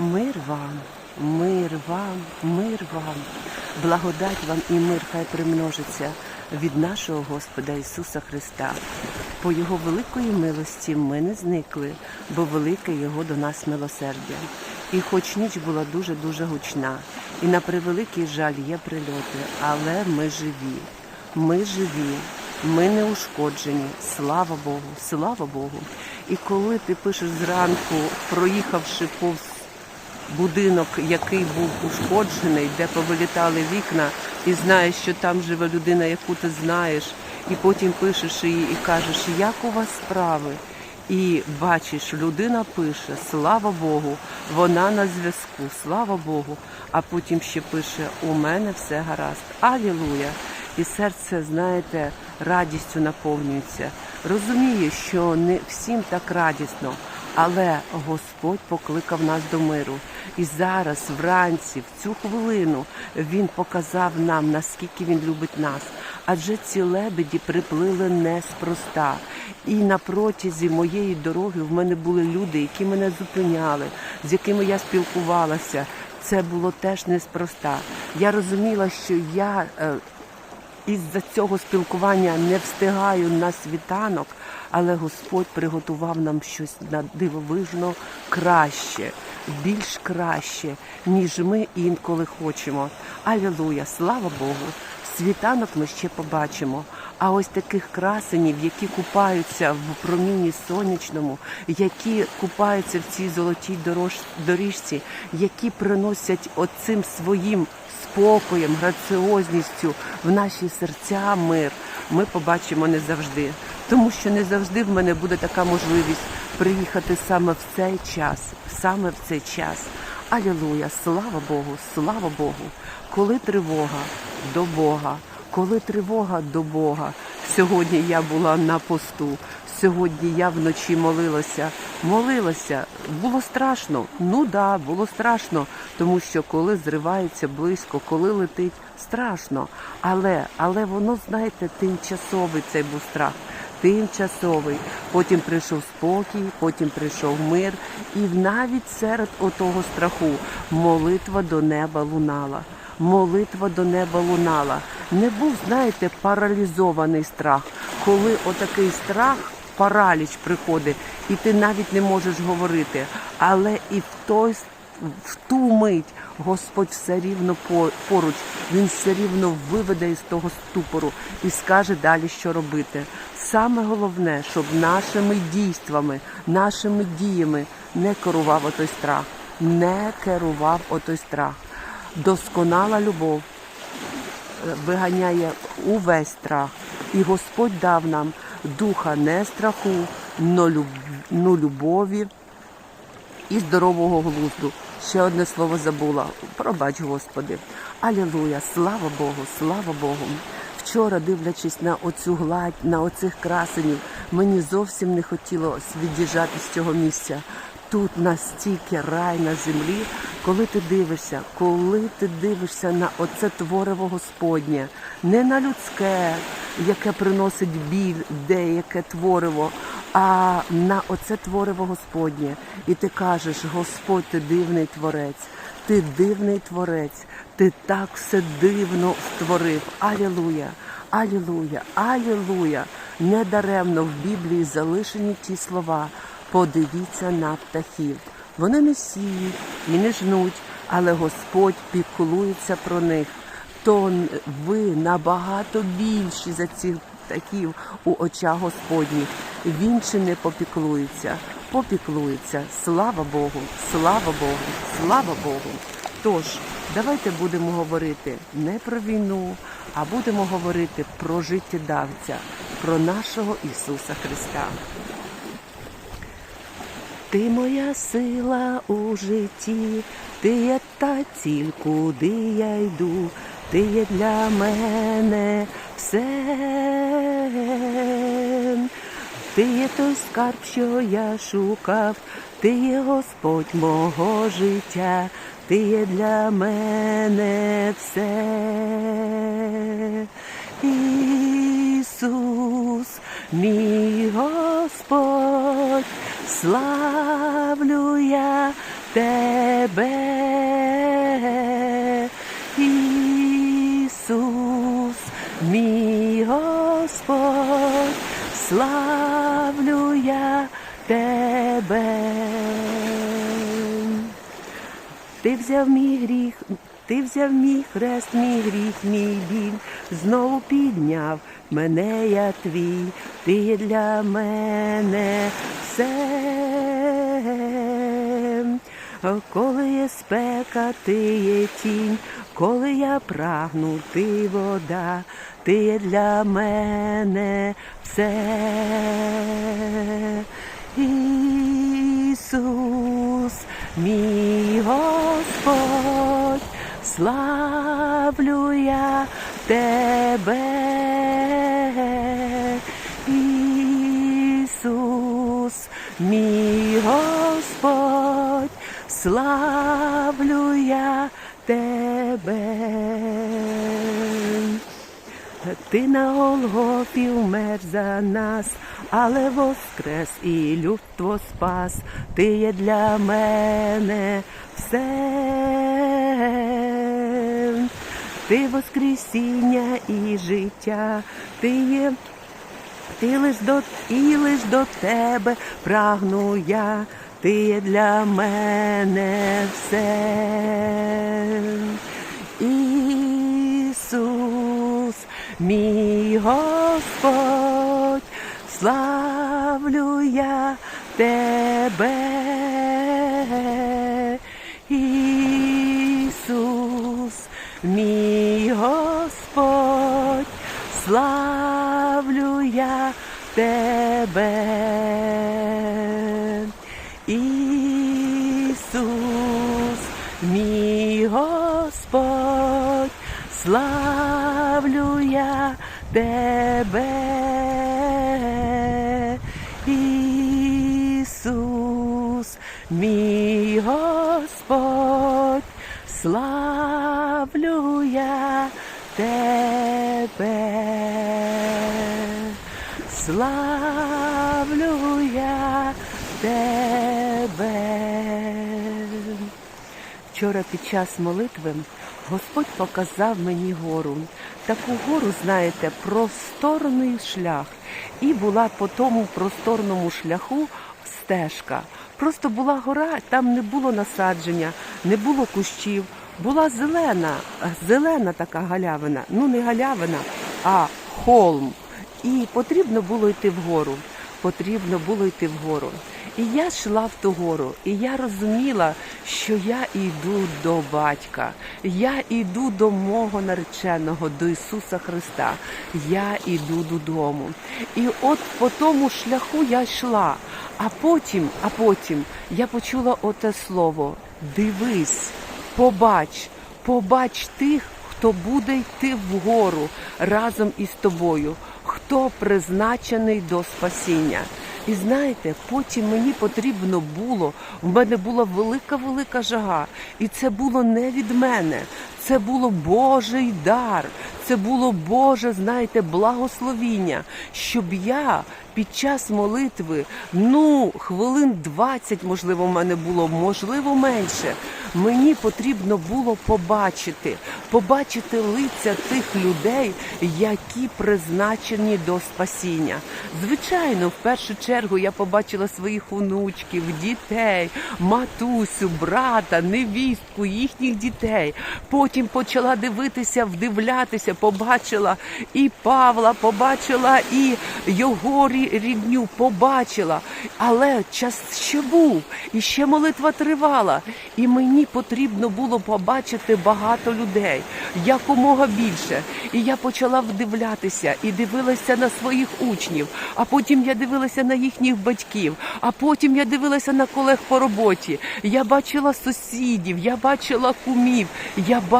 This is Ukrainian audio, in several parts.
Мир вам, мир вам, мир вам, благодать вам і мир хай примножиться від нашого Господа Ісуса Христа. По Його великої милості ми не зникли, бо велике Його до нас милосердя. І хоч ніч була дуже-дуже гучна, і на превеликий жаль є прильоти, але ми живі. Ми живі, ми не ушкоджені. Слава Богу, слава Богу. І коли ти пишеш зранку, проїхавши повз будинок, який був ушкоджений, де повилітали вікна, і знаєш, що там живе людина, яку ти знаєш, і потім пишеш її і кажеш, як у вас справи. І бачиш, людина пише, слава Богу, вона на зв'язку, слава Богу. А потім ще пише: У мене все гаразд. Алілуя! І серце, знаєте, радістю наповнюється. Розумію, що не всім так радісно, але Господь покликав нас до миру. І зараз, вранці, в цю хвилину, Він показав нам, наскільки він любить нас. Адже ці лебеді приплили неспроста. І на протязі моєї дороги в мене були люди, які мене зупиняли, з якими я спілкувалася. Це було теж неспроста. Я розуміла, що я е, із-за цього спілкування не встигаю на світанок, але Господь приготував нам щось на дивовижно краще, більш краще, ніж ми інколи хочемо. Алілуя, слава Богу! Світанок ми ще побачимо. А ось таких красенів, які купаються в промінні сонячному, які купаються в цій золотій доріжці, які приносять оцим своїм спокоєм, граціозністю в наші серця мир, ми побачимо не завжди. Тому що не завжди в мене буде така можливість приїхати саме в цей час, саме в цей час. Алілуя, слава Богу, слава Богу. Коли тривога до Бога, коли тривога до Бога. Сьогодні я була на посту. Сьогодні я вночі молилася, молилася. Було страшно. Ну да, було страшно, тому що коли зривається близько, коли летить, страшно. Але, але воно, знаєте, тимчасовий цей був страх. Тимчасовий. Потім прийшов спокій, потім прийшов мир, і навіть серед отого страху молитва до неба лунала. Молитва до неба лунала. Не був, знаєте, паралізований страх, коли отакий страх, параліч приходить, і ти навіть не можеш говорити. Але і в той в ту мить Господь все рівно поруч, Він все рівно виведе із того ступору і скаже далі, що робити. Саме головне, щоб нашими дійствами, нашими діями не керував отой страх, не керував отой страх. Досконала любов е, виганяє увесь страх. І Господь дав нам духа не страху, но люб- но любові і здорового глузду. Ще одне слово забула. Пробач, Господи. Алілуя, слава Богу, слава Богу. Вчора, дивлячись на оцю гладь, на оцих красенів, мені зовсім не хотілося від'їжджати з цього місця. Тут настільки рай на землі, коли ти дивишся, коли ти дивишся на оце твориво Господнє, не на людське, яке приносить біль, деяке твориво, а на оце твориво Господнє. І ти кажеш, Господь, ти дивний творець, ти дивний творець, ти так все дивно створив. Алілуя, алілуя, алілуя. Недаремно в Біблії залишені ті слова. Подивіться на птахів. Вони не сіють і не жнуть, але Господь піклується про них. То ви набагато більші за цих птахів у очах Господніх. Він чи не попіклується? Попіклується. Слава Богу, слава Богу, слава Богу. Тож, давайте будемо говорити не про війну, а будемо говорити про життєдавця, про нашого Ісуса Христа. Ти моя сила у житті, ти є та ціль, куди я йду, ти є для мене все. Ти є той скарб, що я шукав, ти є Господь мого життя, ти є для мене все. Ісус, мій Господь, славлю я тебе, Ісус, мій Господь, славлю я тебе. Ти взяв мій гріх, ти взяв мій хрест, мій гріх, мій біль, знову підняв мене, я твій, ти для мене все. Коли є спека, ти є тінь, коли я прагну, ти вода, ти є для мене все. Ісус, мій Господь, славлю я тебе. Славлю я тебе. Ти на Голгофі вмер за нас, але воскрес і людство спас. Ти є для мене все. Ти воскресіння і життя, ти є, ти лиш до і лиш до тебе прагну я, ти є для мене все. Ісус, мій Господь, славлю я тебе. Ісус, мій Господь, славлю я тебе. Ісус, мій Господь, славлю я тебе. Ісус, мій Господь, славлю я тебе. Славлю Вчора під час молитви Господь показав мені гору. Таку гору, знаєте, просторний шлях. І була по тому просторному шляху стежка. Просто була гора, там не було насадження, не було кущів. Була зелена, зелена така галявина. Ну не галявина, а холм. І потрібно було йти вгору. Потрібно було йти вгору. І я йшла в ту гору, і я розуміла, що я йду до батька, я йду до мого нареченого, до Ісуса Христа. Я йду додому. І от по тому шляху я йшла. А потім, а потім я почула оте слово: дивись, побач, побач тих, хто буде йти вгору разом із тобою, хто призначений до спасіння. І знаєте, потім мені потрібно було, в мене була велика велика жага, і це було не від мене, це було Божий дар, це було Боже, знаєте, благословіння, щоб я під час молитви, ну, хвилин 20, можливо, в мене було, можливо, менше. Мені потрібно було побачити, побачити лиця тих людей, які призначені до спасіння. Звичайно, в першу чергу я побачила своїх онучків, дітей, матусю, брата, невістку, їхніх дітей. Потім почала дивитися, вдивлятися, побачила і Павла, побачила і його рідню, побачила. Але час ще був, і ще молитва тривала. І мені потрібно було побачити багато людей, якомога більше. І я почала вдивлятися і дивилася на своїх учнів, а потім я дивилася на їхніх батьків, а потім я дивилася на колег по роботі. Я бачила сусідів, я бачила кумів, я бачила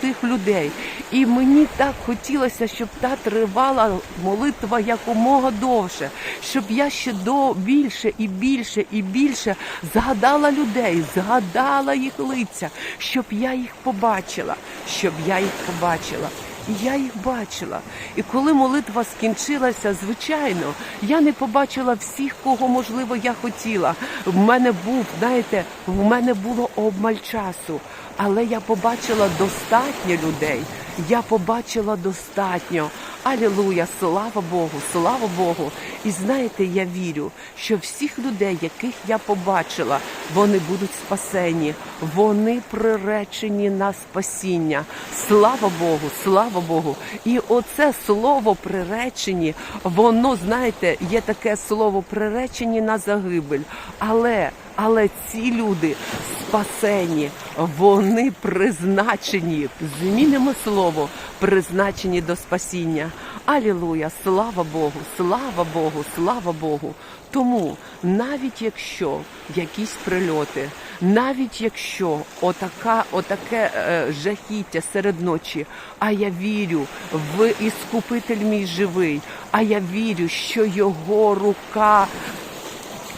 тих людей. І мені так хотілося, щоб та тривала молитва якомога довше, щоб я ще до більше і більше і більше згадала людей, згадала їх лиця, щоб я їх побачила, щоб я їх побачила. і я їх бачила. І коли молитва скінчилася, звичайно, я не побачила всіх, кого можливо я хотіла. В мене був, знаєте, в мене було обмаль часу, але я побачила достатньо людей. Я побачила достатньо. Алілуя, слава Богу, слава Богу. І знаєте, я вірю, що всіх людей, яких я побачила, вони будуть спасені, вони приречені на спасіння. Слава Богу, слава Богу. І оце слово приречені, воно, знаєте, є таке слово приречені на загибель. Але але ці люди спасені, вони призначені, змінимо слово, призначені до спасіння. Алілуя, слава Богу, слава Богу, слава Богу. Тому навіть якщо якісь прильоти, навіть якщо отака, отаке е, жахіття серед ночі, а я вірю в іскупитель мій живий, а я вірю, що його рука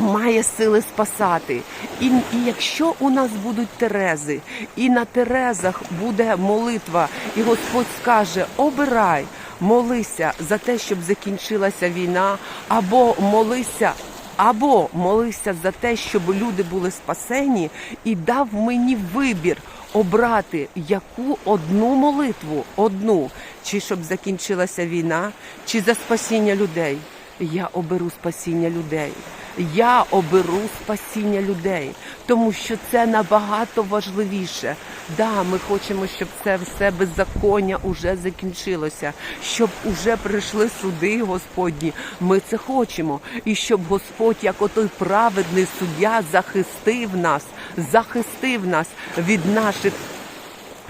має сили спасати. І, і якщо у нас будуть терези, і на терезах буде молитва, і Господь скаже: обирай, молися за те, щоб закінчилася війна, або молися. Або молися за те, щоб люди були спасені, і дав мені вибір обрати яку одну молитву, одну, чи щоб закінчилася війна, чи за спасіння людей. Я оберу спасіння людей. Я оберу спасіння людей, тому що це набагато важливіше. Да, ми хочемо, щоб це все беззаконня уже закінчилося, щоб уже прийшли суди Господні. Ми це хочемо, і щоб Господь, як отой праведний суддя, захистив нас, захистив нас від наших.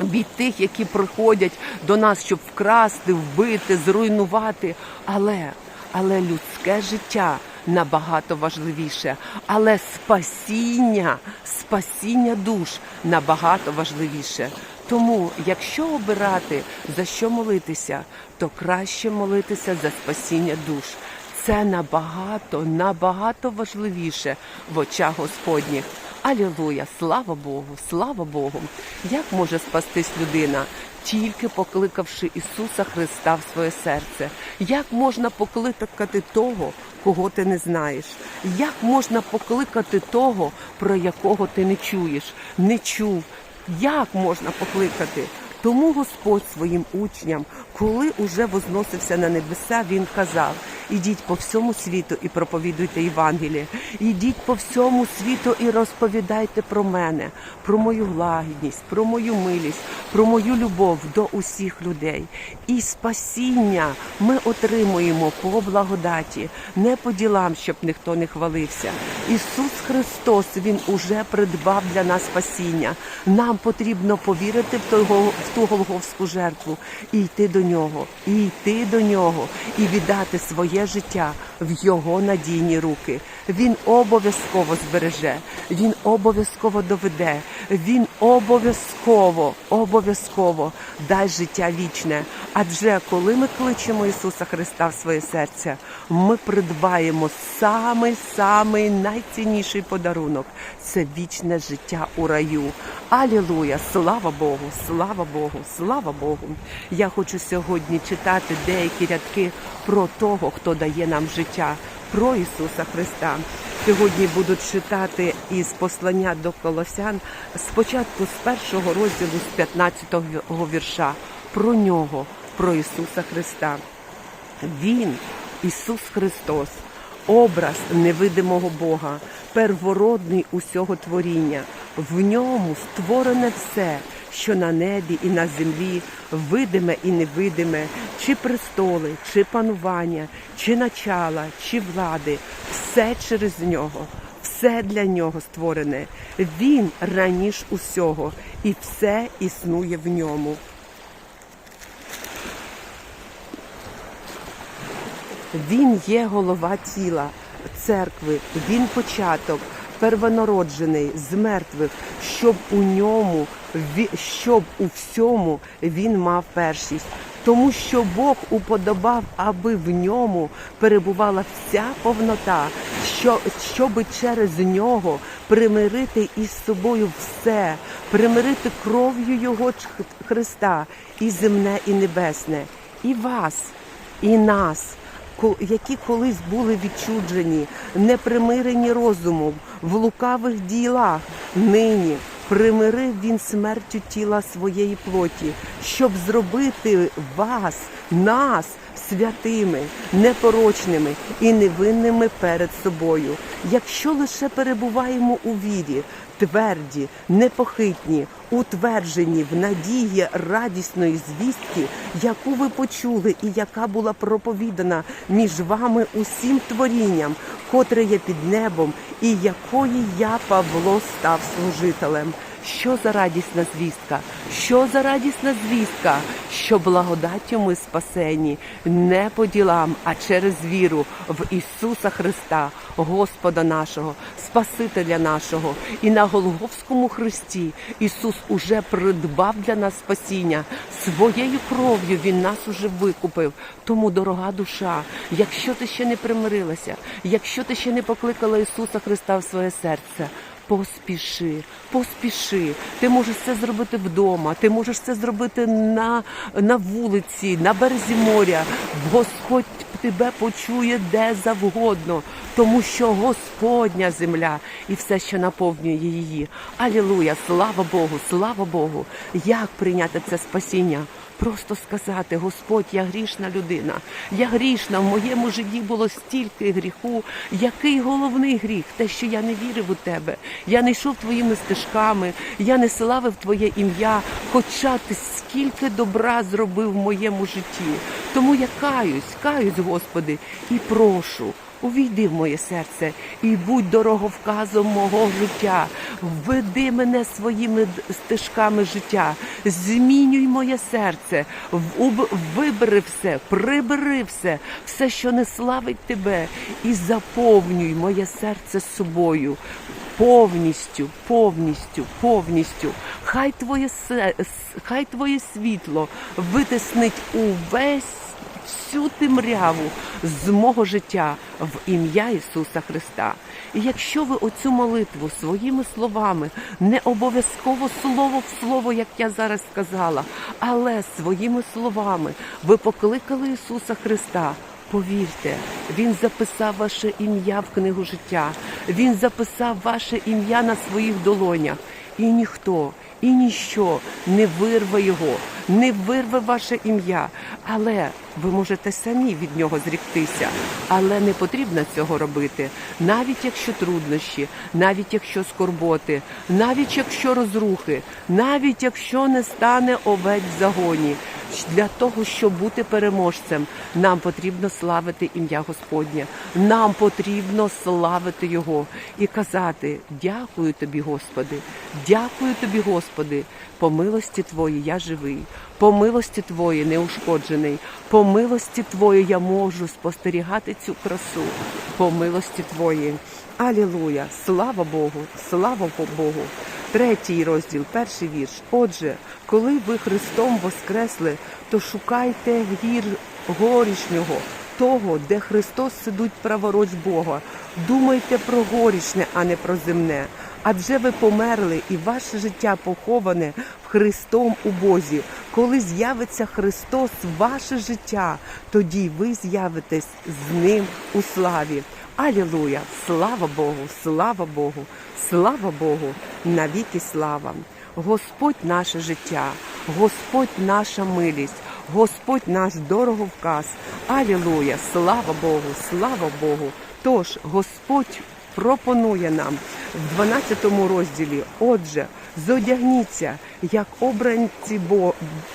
Від тих, які приходять до нас, щоб вкрасти, вбити, зруйнувати. Але, але людське життя набагато важливіше. Але спасіння, спасіння душ набагато важливіше. Тому, якщо обирати за що молитися, то краще молитися за спасіння душ. Це набагато, набагато важливіше в очах Господніх. Алілуя, слава Богу, слава Богу. Як може спастись людина? Тільки покликавши Ісуса Христа в своє серце. Як можна покликати того, кого ти не знаєш? Як можна покликати того, про якого ти не чуєш, не чув? Як можна покликати? Тому Господь своїм учням, коли уже возносився на небеса, він казав: ідіть по всьому світу і проповідуйте Євангеліє, ідіть по всьому світу і розповідайте про мене, про мою лагідність, про мою милість, про мою любов до усіх людей. І спасіння ми отримуємо по благодаті, не по ділам, щоб ніхто не хвалився. Ісус Христос Він уже придбав для нас спасіння. Нам потрібно повірити в того ту Голговську жертву і йти до нього, і йти до нього, і віддати своє життя в його надійні руки. Він обов'язково збереже, він обов'язково доведе, він обов'язково, обов'язково дасть життя вічне. Адже коли ми кличемо Ісуса Христа в своє серце, ми придбаємо самий самий найцінніший подарунок це вічне життя у раю. Алілуя! Слава Богу! Слава Богу! Слава Богу! Я хочу сьогодні читати деякі рядки про того, хто дає нам життя, про Ісуса Христа. Сьогодні буду читати із послання до Колосян спочатку з першого розділу, з 15-го вірша, про нього, про Ісуса Христа. Він, Ісус Христос, образ невидимого Бога, первородний усього творіння. В ньому створене все, що на небі і на землі, видиме і невидиме, чи престоли, чи панування, чи начала, чи влади, все через нього. Все для нього створене. Він раніш усього, і все існує в ньому. Він є голова тіла церкви, він початок, первонароджений з мертвих, щоб у ньому щоб у всьому він мав першість. тому що Бог уподобав, аби в ньому перебувала вся повнота, що, щоби через нього примирити із собою все, примирити кров'ю Його Христа і земне, і небесне, і вас, і нас які колись були відчуджені, непримирені розумом, в лукавих ділах, нині примирив він смертю тіла своєї плоті, щоб зробити вас, нас святими, непорочними і невинними перед собою. Якщо лише перебуваємо у вірі, тверді, непохитні, утверджені в надії радісної звістки, яку ви почули і яка була проповідана між вами усім творінням, котре є під небом, і якої я, Павло, став служителем. Що за радісна звістка? Що за радісна звістка? Що благодаттю ми спасені не по ділам, а через віру в Ісуса Христа, Господа нашого, Спасителя нашого. І на Голговському хресті Ісус уже придбав для нас спасіння. Своєю кров'ю Він нас уже викупив. Тому, дорога душа, якщо ти ще не примирилася, якщо ти ще не покликала Ісуса Христа в своє серце. Поспіши, поспіши. Ти можеш це зробити вдома, ти можеш це зробити на, на вулиці, на березі моря. Господь тебе почує де завгодно, тому що Господня земля і все, що наповнює її. Алілуя! Слава Богу, слава Богу! Як прийняти це спасіння? Просто сказати, Господь, я грішна людина, я грішна, в моєму житті було стільки гріху. Який головний гріх? Те, що я не вірив у тебе, я не йшов твоїми стежками, я не славив Твоє ім'я, хоча ти скільки добра зробив в моєму житті. Тому я каюсь, каюсь, Господи, і прошу. Увійди в моє серце і будь дороговказом мого життя. Введи мене своїми стежками життя, змінюй моє серце, вибери все, прибери все, все, що не славить тебе, і заповнюй моє серце собою. Повністю, повністю, повністю. Хай твоє хай твоє світло витиснить увесь всю темряву з мого життя в ім'я Ісуса Христа. І якщо ви оцю молитву своїми словами, не обов'язково слово в слово, як я зараз сказала, але своїми словами ви покликали Ісуса Христа. Повірте, Він записав ваше ім'я в книгу життя. Він записав ваше ім'я на своїх долонях. І ніхто, і ніщо не вирве його, не вирве ваше ім'я. Але ви можете самі від нього зріктися. Але не потрібно цього робити, навіть якщо труднощі, навіть якщо скорботи, навіть якщо розрухи, навіть якщо не стане овець в загоні. Для того, щоб бути переможцем, нам потрібно славити ім'я Господнє. Нам потрібно славити Його і казати: Дякую тобі, Господи, дякую тобі, Господи, по милості Твої я живий, по милості Твої неушкоджений, по милості Твої я можу спостерігати цю красу, по милості Твої. Алілуя! Слава Богу! Слава Богу! Третій розділ, перший вірш. Отже, коли ви Христом воскресли, то шукайте гір горішнього, того, де Христос сидить праворуч Бога. Думайте про горішне, а не про земне. Адже ви померли, і ваше життя поховане в Христом у Бозі. Коли з'явиться Христос, ваше життя, тоді ви з'явитесь з ним у славі. Алілуя! Слава Богу! Слава Богу! Слава Богу! Навіки слава! Господь наше життя, Господь наша милість, Господь наш дороговказ. Алілуя! Слава Богу! Слава Богу! Тож Господь пропонує нам в 12 розділі. Отже, зодягніться, як обранці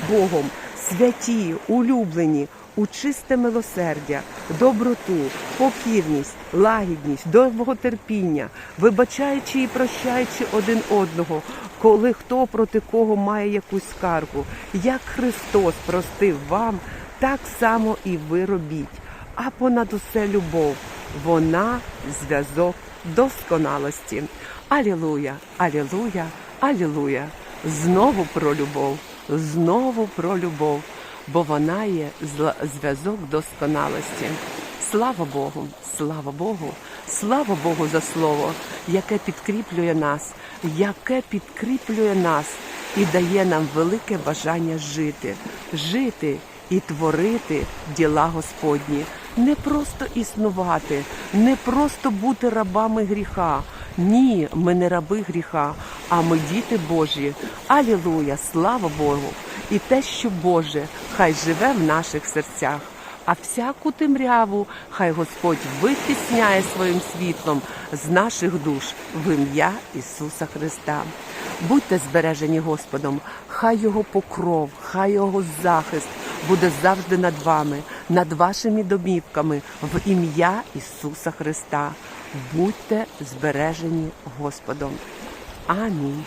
Богом, святі, улюблені, у чисте милосердя, доброту, покірність, лагідність, довготерпіння, вибачаючи і прощаючи один одного, коли хто проти кого має якусь скаргу. Як Христос простив вам, так само і ви робіть. А понад усе любов, вона зв'язок досконалості. Алілуя, алілуя, алілуя. Знову про любов, знову про любов. бо вона є зв'язок досконалості. Слава Богу, слава Богу, слава Богу за слово, яке підкріплює нас, яке підкріплює нас і дає нам велике бажання жити, жити і творити діла Господні, не просто існувати, не просто бути рабами гріха. Ні, ми не раби гріха, а ми діти Божі. Алілуя, слава Богу! І те, що Боже, хай живе в наших серцях. А всяку темряву хай Господь витісняє своїм світлом з наших душ в ім'я Ісуса Христа. Будьте збережені Господом, хай Його покров, хай Його захист буде завжди над вами, над вашими домівками в ім'я Ісуса Христа. Будьте збережені Господом. Амінь.